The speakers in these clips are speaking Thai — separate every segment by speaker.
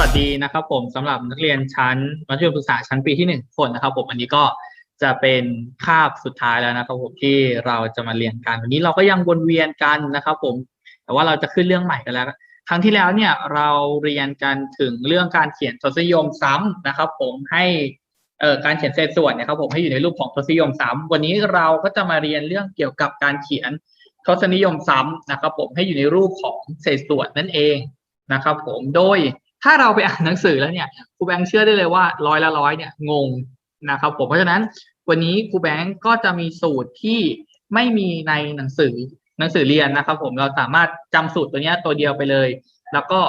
Speaker 1: วัสดีนะครับ ผมสำหรับนักเรียนชั้นมัธยมศึกษาชั้นปีที่หนึ่งคนนะครับ ผมอันนี้ก็จะเป็นคาบสุดท้ายแล้วนะครับ ผมที่เราจะมาเรียนกันวันนี้เราก็ยังวนเวียนกันนะครับ ผม แต่ว่าเราจะขึ้นเรื่องใหม่กันแล้ว ครั้งที่แล้วเนี่ยเราเรียนกันถึงเรื่องการเขียนทศนิยมซ้ำนะครับ ผมให้เอ่อการเขียนเศษส่วนนะครับ ผมให้อยู่ในรูปของทศนิยมซ้ำวันนี้เราก็จะมาเรียนเรื่องเกี่ยวกับการเขียนทศนิยมซ้ำนะครับ ผมให้อยู่ในรูปของเศษส่วนนั่นเองนะครับ ผมโดย ถ้าเราไปอ่านหนังสือแล้วเนี่ยครูแบงค์เชื่อได้เลยว่าร้อยละร้อยเนี่ยงงนะครับผมเพราะฉะนั้นวันนี้ครูแบงค์ก็จะมีสูตรที่ไม่มีในหนังสือหนังสือเรียนนะครับ ผมเราสามารถจำสูตรตัวเนี้ยตัวเดียวไปเลย แล้วก็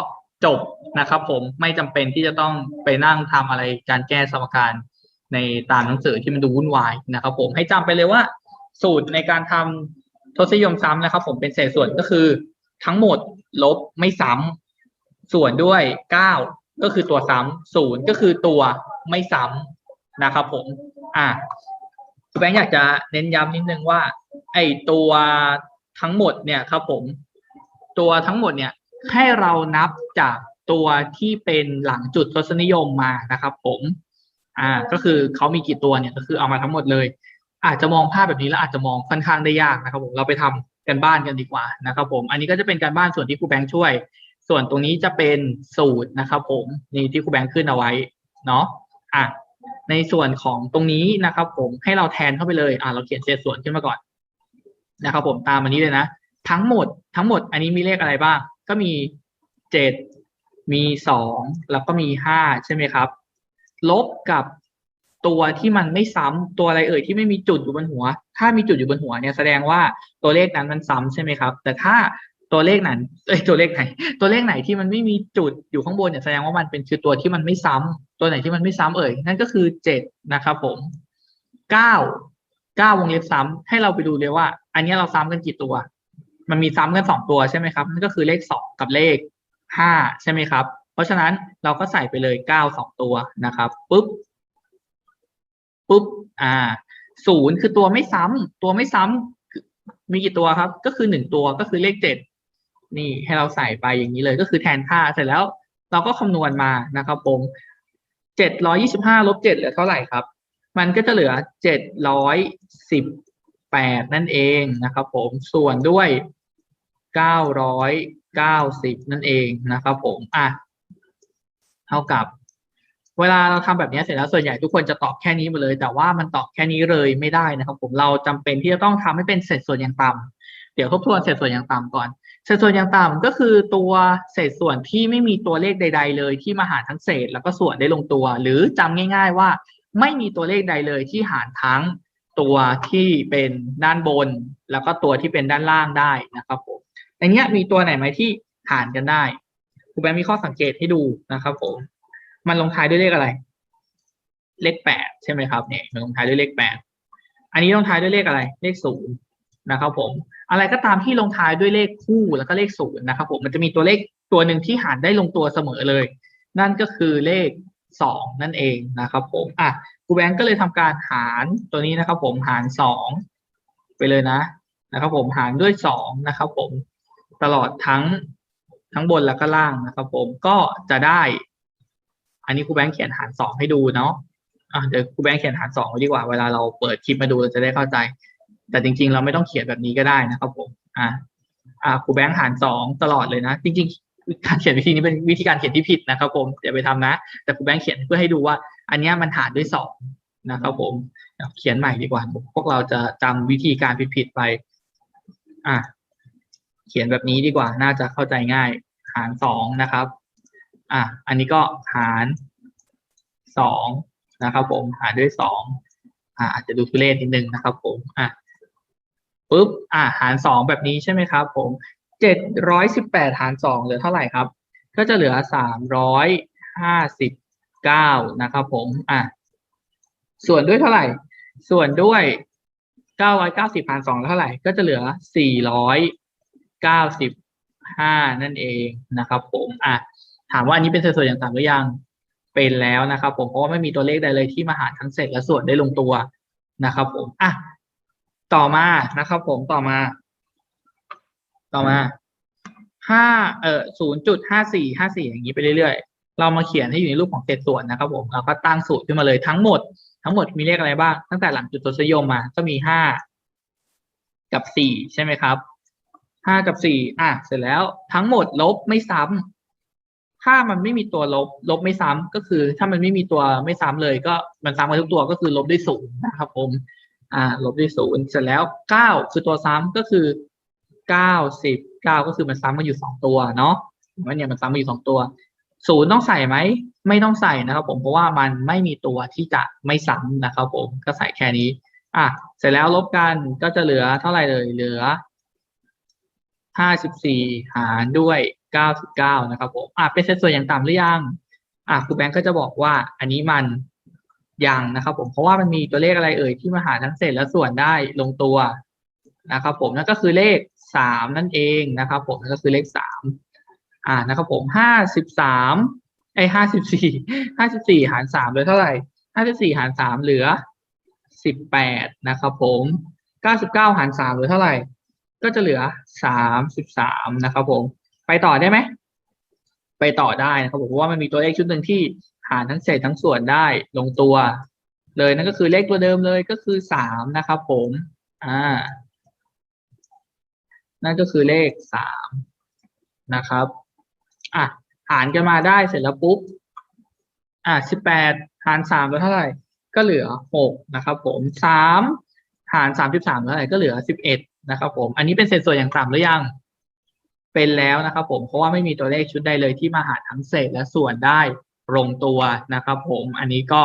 Speaker 1: จบนะครับ ผมไม่จำเป็นที่จะต้องไปนั่งทำอะไรการแก้สมการในตามหนังสือที่มันดูวุ่นวายนะครับ ผมให้จำไปเลยว่า สูตรในการทำทศนิยมซ้ำนะครับ ผมเป็นเศษส่วนก็คือ ทั้งหมดลบไม่ซ้ำ ส่วนด้วยเก้าก็คือตัวซ้ำศูนย์ก็คือตัวไม่ซ้ำนะครับผม อะคุณแบงค์อยากจะเน้นย้ำนิดนึงว่า ไอตัวทั้งหมดเนี่ยครับผม ตัวทั้งหมดเนี่ยให้เรานับจากตัวที่เป็นหลังจุดทศนิยมมานะครับผม อ่า ก็คือเขามีกี่ตัวเนี่ยก็คือเอามาทั้งหมดเลย อาจจะมองภาพแบบนี้แล้วอาจจะมองค่อนข้างได้ยากนะครับผมเราไปทำกันบ้านกันดีกว่านะครับผม อันนี้ก็จะเป็นการบ้านส่วนที่ครูแบงค์ช่วย ส่วนตรงนี้จะเป็นสูตรนะครับผมนี่ที่ครูแบงค์ขึ้นเอาไว้เนาะอะในส่วนของตรงนี้นะครับ ผมให้เราแทนเข้าไปเลยอะเราเขียนเศษส่วนขึ้นมาก่อนนะครับผมตามอันนี้เลยนะ ทั้งหมดทั้งหมดอันนี้มีเลขอะไรบ้าง ก็มีเจ็ดมีสองแล้วก็มีห้าใช่ไหมครับ ลบกับตัวที่มันไม่ซ้ำตัวอะไรเอ่ยที่ไม่มีจุดอยู่บนหัว ถ้ามีจุดอยู่บนหัวเนี่ยแสดงว่าตัวเลขนั้นมันซ้ำใช่ไหมครับ แต่ถ้า ตัวเลขนั้นเอ้ยตัวเลขไหน ตัวเลขไหนที่มันไม่มีจุดอยู่ข้างบนเนี่ยแสดงว่ามันเป็นคือตัวที่มันไม่ซ้ำตัวไหนที่มันไม่ซ้ำเอ่ยนั่นก็คือเจ็ดนะครับผมเก้าเก้าวงเล็บซ้ำให้เราไปดูเลยว่า อันนี้เราซ้ำกันกี่ตัว มันมีซ้ำกันสองตัวใช่ไหมครับนั่นก็คือเลขสองกับเลขห้าใช่ไหมครับ เพราะฉะนั้นเราก็ใส่ไปเลยเก้าสองตัวนะครับปุ๊บปุ๊บอ่าศูนย์คือตัวไม่ซ้ำตัวไม่ซ้ำคือมีกี่ตัวครับ ก็คือหนึ่งตัวก็คือเลขเจ็ด นี่ให้เราใส่ไปอย่างนี้เลยก็คือแทนค่าเสร็จแล้วเราก็คำนวณมานะครับผมเจ็ดร้อยี่สิบห้าลบเจ็ดเหลือเท่าไหร่ครับ มันก็จะเหลือเจ็ดร้อยสิบแปดนั่นเองนะครับผมส่วนด้วยเก้าร้อยเก้าสิบนั่นเองนะครับผมอะเท่ากับ เวลาเราทำแบบนี้เสร็จแล้วส่วนใหญ่ทุกคนจะตอบแค่นี้หมดเลย แต่ว่ามันตอบแค่นี้เลยไม่ได้นะครับ ผมเราจำเป็นที่จะต้องทำให้เป็นเศษส่วนอย่างต่ำเดี๋ยวทบทวนเศษส่วนอย่างต่ำก่อน เศษส่วนอย่างต่ำก็คือตัวเศษส่วนที่ไม่มีตัวเลขใด ๆ เลยที่มาหารทั้งเศษแล้วก็ส่วนได้ลงตัว หรือจำง่าย ๆ ว่าไม่มีตัวเลขใดเลยที่หารทั้งตัวที่เป็นด้านบน แล้วก็ตัวที่เป็นด้านล่างได้นะครับผมในเนี้ยมีตัวไหนไหมที่หารกันได้ครูแบงค์มีข้อสังเกตให้ดูนะครับผมมันลงท้ายด้วยเลขอะไร เลขแปดใช่ไหมครับเนี่ยมันลงท้ายด้วยเลขแปดอันนี้ลงท้ายด้วยเลขอะไร เลขศูนย์ นะครับผมอะไรก็ตามที่ลงท้ายด้วยเลขคู่แล้วก็เลขศูนย์นะครับผมมันจะมีตัวเลขตัวหนึ่งที่หารได้ลงตัวเสมอเลย นั่นก็คือเลขสองนั่นเองนะครับผมอะครูแบงก์ก็เลยทำการหารตัวนี้นะครับ ผมหารสองไปเลยนะนะครับ ผมหารด้วยสองนะครับ ผมตลอดทั้งทั้งบนแล้วก็ล่างนะครับ ผมก็จะได้ อันนี้ครูแบงค์เขียนหารสองให้ดูเนาะอะเดี๋ยวครูแบงค์เขียนหารสองไว้ดีกว่าเวลาเราเปิดคลิปมาดูเราจะได้เข้าใจ แต่จริง ๆ เราไม่ต้องเขียนแบบนี้ก็ได้นะครับผมอะอ่าครูแบงค์หารสองตลอดเลยนะ จริง ๆ การเขียนวิธีนี้เป็นวิธีการเขียนที่ผิดนะครับผมอย่าไปทำนะ แต่ครูแบงค์เขียนเพื่อให้ดูว่า อันนี้มันหารด้วยสองนะครับผมเขียนใหม่ดีกว่า พวกเราจะจำวิธีการผิดๆไป อะเขียนแบบนี้ดีกว่า น่าจะเข้าใจง่าย หารสองนะครับ อะอันนี้ก็หารสองนะครับ ผมหารด้วยสองอ่าอาจจะดูทุเรศนิดนึงนะครับ ผมอะ ปุ๊บอ่าหารสองแบบนี้ใช่ไหมครับ ผมเจ็ดร้อยสิบแปดหารสองเหลือเท่าไหร่ครับ ก็จะเหลือสามร้อยห้าสิบเก้านะครับ ผมอะส่วนด้วยเท่าไหร่ ส่วนด้วยเก้าร้อยเก้าสิบหารสองเท่าไหร่ ก็จะเหลือสี่ร้อยเก้าสิบห้านั่นเองนะครับ ผมอะถามว่าอันนี้เป็นเศษส่วนอย่างต่ำหรือยังเป็นแล้วนะครับ ผมเพราะว่าไม่มีตัวเลขใดเลยที่มาหารทั้งเศษและส่วนได้ลงตัวนะครับ ผมอะ ต่อมานะครับผมต่อมา ต่อมาห้าเอ่อศูนย์จุดห้าสี่ห้าสี่อย่างนี้ไปเรื่อยๆ เรามาเขียนให้อยู่ในรูปของเศษส่วนนะครับผมเราก็ตั้งสูตรขึ้นมาเลยทั้งหมด ทั้งหมดมีเลขอะไรบ้าง ตั้งแต่หลังจุดทศนิยมมา ก็มีห้ากับสี่ใช่ไหมครับห้ากับสี่อะเสร็จแล้วทั้งหมดลบไม่ซ้ำถ้ามันไม่มีตัวลบ ลบไม่ซ้ำก็คือ ถ้ามันไม่มีตัวไม่ซ้ำเลย ก็มันซ้ำกันทุกตัวก็คือลบด้วยศูนย์นะครับผม อ่าลบด้วยศูนย์เสร็จแล้วเก้าคือตัวซ้ำก็คือเก้าสิบเก้าก็คือมันซ้ำกันอยู่สองตัวเนาะเห็นเนี่ยมันซ้ำกันอยู่สองตัวศูนย์ต้องใส่ไหมไม่ต้องใส่นะครับ ผมเพราะว่ามันไม่มีตัวที่จะไม่ซ้ำนะครับ ผมก็ใส่แค่นี้ อะเสร็จแล้วลบกันก็จะเหลือเท่าไหร่เลยเหลือห้าสิบสี่หารด้วยเก้าสิบเก้านะครับผมอะเป็นเศษส่วนอย่างต่ำหรือยังอะครูแบงก์ก็จะบอกว่าอันนี้มัน ยังนะครับ ผมเพราะว่ามันมีตัวเลขอะไรเอ่ยที่มาหารทั้งเศษและส่วนได้ลงตัวนะครับ ผมนั่นก็คือเลขสามนั่นเองนะครับ ผมนั่นก็คือเลขสามอ่านะครับ ผมห้าสิบสามไอห้าสิบสี่ห้าสิบสี่หารสามเหลือเท่าไหร่ห้าสิบสี่หารสามเหลือสิบแปดนะครับผมเก้าสิบเก้าหารสามเหลือเท่าไหร่ ก็จะเหลือสามสิบสามนะครับ ผม ไปต่อได้ไหมไปต่อได้นะครับผมเพราะว่ามันมีตัวเลขชุดหนึ่งที่ หารทั้งเศษทั้งส่วนได้ลงตัว เลยนั่นก็คือเลขตัวเดิมเลยก็คือสามนะครับผมอ่านั่นก็คือเลขสามนะครับอะหารกันมาได้เสร็จแล้วปุ๊บอะสิบแปดหารสามแล้วเท่าไหร่ ก็เหลือหกนะครับ ผมสามหารสามสิบสามเท่าไหร่ก็เหลือสิบเอ็ดนะครับ ผม อันนี้เป็นเศษส่วนอย่างต่ำหรือยัง เป็นแล้วนะครับ ผมเพราะว่าไม่มีตัวเลขชุดใดเลยที่มาหารทั้งเศษและส่วนได้ ลงตัวนะครับ ผมอันนี้ก็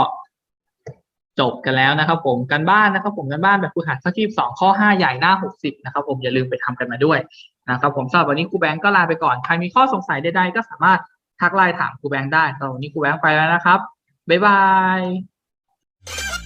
Speaker 1: จบกันแล้วนะครับ ผมกันบ้านนะครับ ผมกันบ้านแบบฝึกหัดข้อที่สองข้อห้าใหญ่หน้าหกสิบนะครับ ผมอย่าลืมไปทำกันมาด้วยนะครับ ผมสำหรับวันนี้ครูแบงก์ก็ลาไปก่อนใครมีข้อสงสัยใดๆก็สามารถทักไลน์ถามครูแบงก์ได้ตอนนี้ครูแบงก์ไปแล้วนะครับบ๊ายบาย